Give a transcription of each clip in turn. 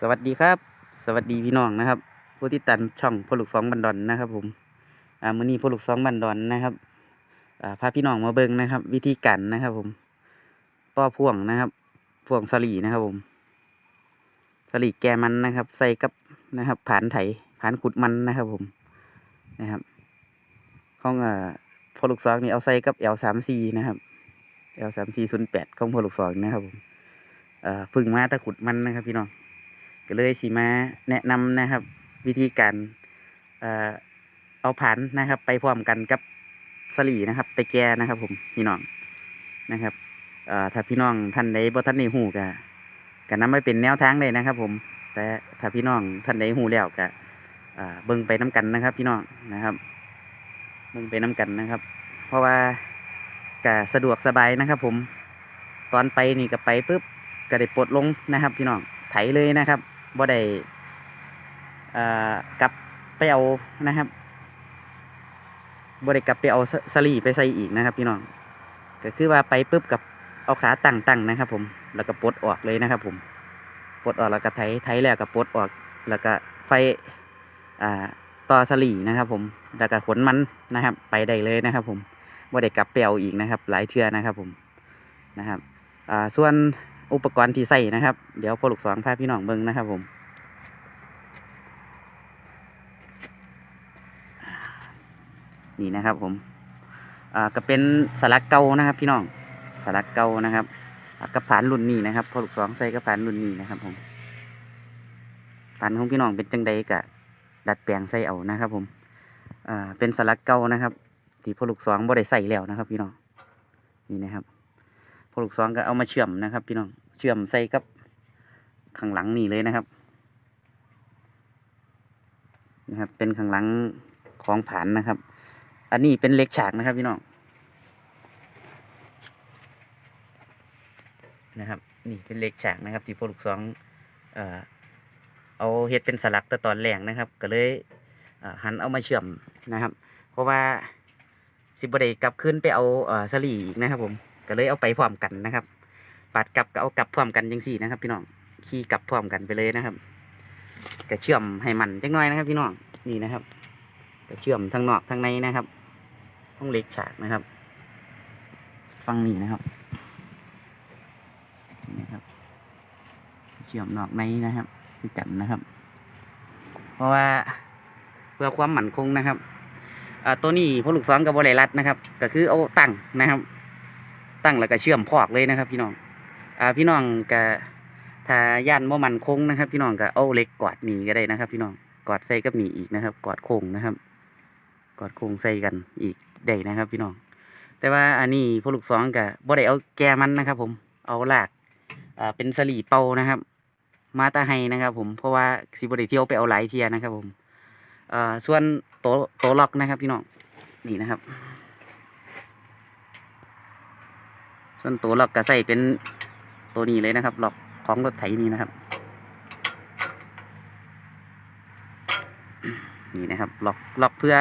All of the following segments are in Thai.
สวัสดีครับ สวัสดีพี่น้องนะครับ ผู้ที่ตันช่องพลุกสองบันดอนนะครับ ผมอ่ามื้อนี้พลุกสองบันดอนนะครับอ่าพาพี่น้องมาเบิ่งนะครับ วิธีการนะครับ ผมต่อพ่วงนะครับ พ่วงสลีนะครับ ผมสลีแกมันนะครับ ใส่กับนะครับผานไถผานขุดมันนะครับ ผมนะครับของอ่าพลุกสองนี่เอาใส่กับ L สามสี่นะครับ L สามสี่ศูนย์แปดของพลุกสองนะครับผมเอ่อพึ่งมาตะขุดมันนะครับ พี่น้อง ก็เลยสิมาแนะนำนะครับ วิธีการเอ่อเอาผันนะครับ ไปพร้อมกันกับสลีนะครับ ไปแก่นะครับ ผมพี่น้องนะครับเอ่อถ้าพี่น้องท่านใดบ่ท่านได้หูก็ก็นำไปเป็นแนวทางเลยนะครับ ผม แต่ถ้าพี่น้องท่านใดหูแล้วก็อ่าเบิ่งไปน้กันนะครับ พี่น้องนะครับเบิ่งไปน้กันนะครับ เพราะว่าก็สะดวกสบายนะครับ ผมตอนไปนี่ก็ไปปุ๊บก็ได้ปลดลงนะครับ พี่น้องไถเลยนะครับ บ่ได้กลับไปเอานะครับบ่ได้กลับไปเอาสสลีไปใส่อีกนะครับ พี่น้องก็คือว่าไปปุ๊บกับเอาขาตั้งตั้งนะครับ ผมแล้วก็ปลดออกเลยนะครับ ผมปลดออกแล้วก็ไถไถแล้วก็ปลดออกแล้วก็ไฟอ่าต่อสลีนะครับ ผมแล้วก็ขนมันนะครับ ไปได้เลยนะครับ ผมบ่ได้กลับไปเอาอีกนะครับ หลายเทื่อนะครับ ผมนะครับอ่าส่วน อุปกรณ์ที่ใส่นะครับ เดี๋ยวพอลูกสองพาพี่น้องเบิ้งนะครับผมนี่นะครับผมอ่าก็เป็นสลักเก่านะครับ พี่น้องสลักเก่านะครับกระผานรุ่นนี้นะครับพอลูกสองใส่กระผานรุ่นนี้นะครับ ผมผานของพี่น้องเป็นจังใดกะดัดแปลงใส่เอานะครับ ผมอ่าเป็นสลักเก่านะครับที่พอลูกสองบ่ได้ใส่แล้วนะครับ พี่น้องนี่นะครับ อลูกซองก็เอามาเชื่อมนะครับ พี่น้องเชื่อมใส่กับข้างหลังนี่เลยนะครับนะครับ เป็นข้างหลังของผานนะครับ อันนี้เป็นเล็กฉากนะครับ พี่น้องนะครับ นี่เป็นเล็กฉากนะครับ ที่พอลูกซองเอ่อเอาเฮ็ดเป็นสลักแต่ตอนแรกนะครับ ก็เลยหันเอามาเชื่อมนะครับ เพราะว่าสิบได้กลับขึ้นไปเอาเอ่อสลีอีกนะครับผม ก็เลยเอาไปพร้อมกันนะครับปัดกลับก็เอากลับพร้อมกันจังสี่นะครับ พี่น้องขี่กลับพร้อมกันไปเลยนะครับก็เชื่อมให้มันจังน้อยนะครับ พี่น้องนี่นะครับก็เชื่อมทั้งนอกทั้งในนะครับห้องเล็กฉากนะครับ ฟังนี่นะครับนี่นะครับ เชื่อมนอกในนะครับคือกันนะครับ เพราะว่าเพื่อความหมั่นคงนะครับอ่าตัวนี้พวกลูกซ้อนกับบริรัดนะครับ ก็คือเอาตั้งนะครับ ตั้งแล้วก็เชื่อมพอกเลยนะครับ พี่น้องอ่าพี่น้องก็ถ้าย่านบ่มันคงนะครับ พี่น้องก็เอาเล็กกอดหนีก็ได้นะครับ พี่น้องกอดใส่กับหนีอีกนะครับ กอดโค้งนะครับ กอดโค้งใส่กันอีกได้นะครับ พี่น้อง แต่ว่าอันนี้พวกลูกสองก็บ่ได้เอาแกมันนะครับ ผมเอาหลากอ่าเป็นสลีเป่านะครับ มาตาไฮนะครับ ผมเพราะว่าสิบ่ไดเที่ยวไปเอาหลายเทียนะครับ ผมอ่าส่วนโตโตล็อกนะครับ พี่น้องนี่นะครับ ส่วนตัวล็อกก็ใส่เป็นตัวนี้เลยนะครับล็อกของรถไถนี้นะครับ นี่นะครับล็อกล็อกเพื่อ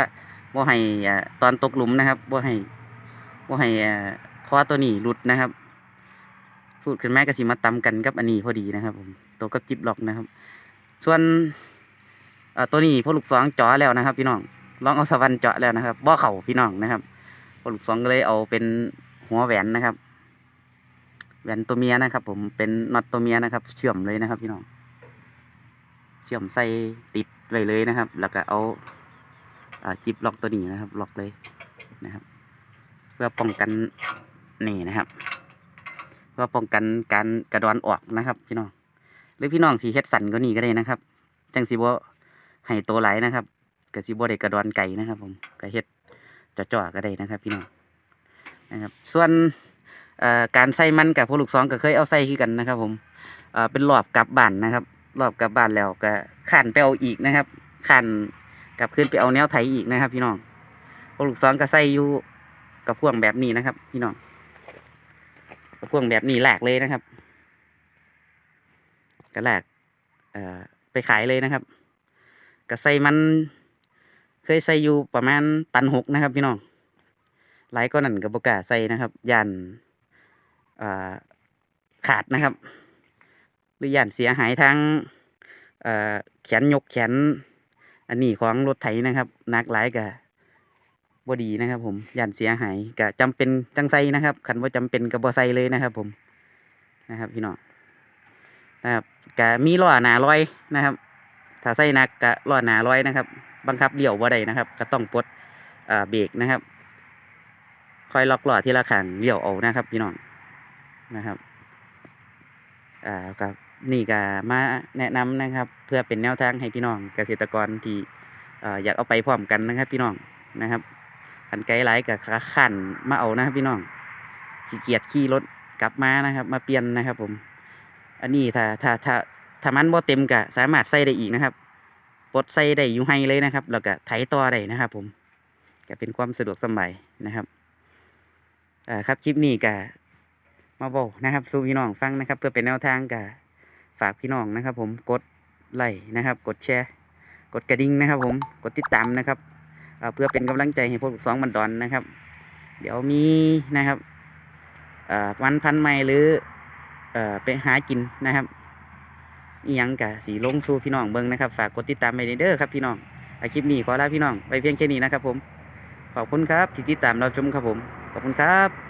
ว่าให้ตอนตกหลุมนะครับว่าให้ว่าให้คอตัวนี้หลุดนะครับ สูตรขึ้นแม่กระสีมาตำกันกับอันนี้พอดีนะครับผมตัวกับจิบล็อกนะครับ ส่วนตัวนี้พวกลูกสองจาะแล้วนะครับ พี่น้องลองเอาสวรรค์เจาะแล้วนะครับบ่อเข่าพี่น้องนะครับพวกลูกสองก็เลยเอาเป็นหัวแหวนนะครับ แหวนตัวเมียนะครับ ผมเป็นน็อตตัวเมียนะครับ เชื่อมเลยนะครับ พี่น้องเชื่อมใส่ติดไว้เลยนะครับ แล้วก็เอาจิบล็อกตัวนี้นะครับ ล็อกเลยนะครับ เพื่อป้องกันนี่นะครับ เพื่อป้องกันการกระดอนออกนะครับ พี่น้องหรือพี่น้องสีเฮ็ดสันก็นี่ก็ได้นะครับจังสีบ่ให้ตัวไหลนะครับกับสีบ่ได้กระดอนไก่นะครับ ผมก็เฮ็ดจ่อๆก็ได้นะครับ พี่น้องนะครับ ส่วน การใส่มันกับพวกลูกสองก็เคยเอาใส่คือกันนะครับ ผมเป็นรอบกลับบ้านนะครับ รอบกลับบ้านแล้วก็ขันไปเอาอีกนะครับขันกลับขึ้นไปเอาแนวไถอีกนะครับ พี่น้องพวกลูกสองก็ใส่อยู่กับพ่วงแบบนี้นะครับ พี่น้องกับพ่วงแบบนี้แหลกเลยนะครับก็แหลกไปขายเลยนะครับก็ใส่มัน เคยใส่อยู่ประมาณตันหกนะครับ พี่น้องหลายก็นั่นกับบกาใส่นะครับยัน ขาดนะครับ หรือย่านเสียหายทางแขนยกแขน อันนี้ของรถไถนะครับนักหลายกะบ่ดีนะครับ ผมย่านเสียหายกะจำเป็นจังไซนะครับคันว่าจำเป็นกับบ่ใส่เลยนะครับ ผมนะครับ พี่น้องนะครับกะมีล้อหนาลอยนะครับ ถ้าใส่นักกะล้อหนาลอยนะครับ บังคับเลี้ยวบ่ได้นะครับ ก็ต้องปลดเบรกนะครับคอยล็อกล้อที่ละขังเลี้ยวเอานะครับ พี่น้อง นะครับอ่ากับนี่ก็มาแนะนำนะครับ เพื่อเป็นแนวทางให้พี่น้องเกษตรกรที่ออยากเอาไปพร้อมกันนะครับ พี่น้องนะครับขันไกลไลกับขาขันมาเอานะครับพี่น้องขี้เกียจขี่รถกลับมานะครับ มาเปลี่ยนนะครับ ผม อันนี้ถ้าถ้าถ้าถ้ามันบ่เต็มก็สามารถใส่ได้อีกนะครับปลดใส่ได้อยู่ให้เลยนะครับ แล้วก็ไถต่อได้นะครับ ผมก็เป็นความสะดวกสบายนะครับอ่าครับคลิปนี้ก็ มาบอกนะครับสู่พี่น้องฟังนะครับ เพื่อเป็นแนวทางกับฝากพี่น้องนะครับ ผมกดไลค์นะครับ กดแชร์ กดกระดิ่งนะครับ ผมกดติดตามนะครับเเพื่อเป็นกำลังใจให้พวกลูกสองบันดอนนะครับ เดี๋ยวมีนะครับวันพันใหม่หรืออไปหากินนะครับอียังกะสีลงสู่พี่น้องเบิ้งนะครับ ฝากกดติดตามไปเด้อครับพี่น้องอคลิปนี้ขอลาพี่น้องไปเพียงแค่นี้นะครับ ผมขอบคุณครับที่ติดตามเราชมครับผมขอบคุณครับ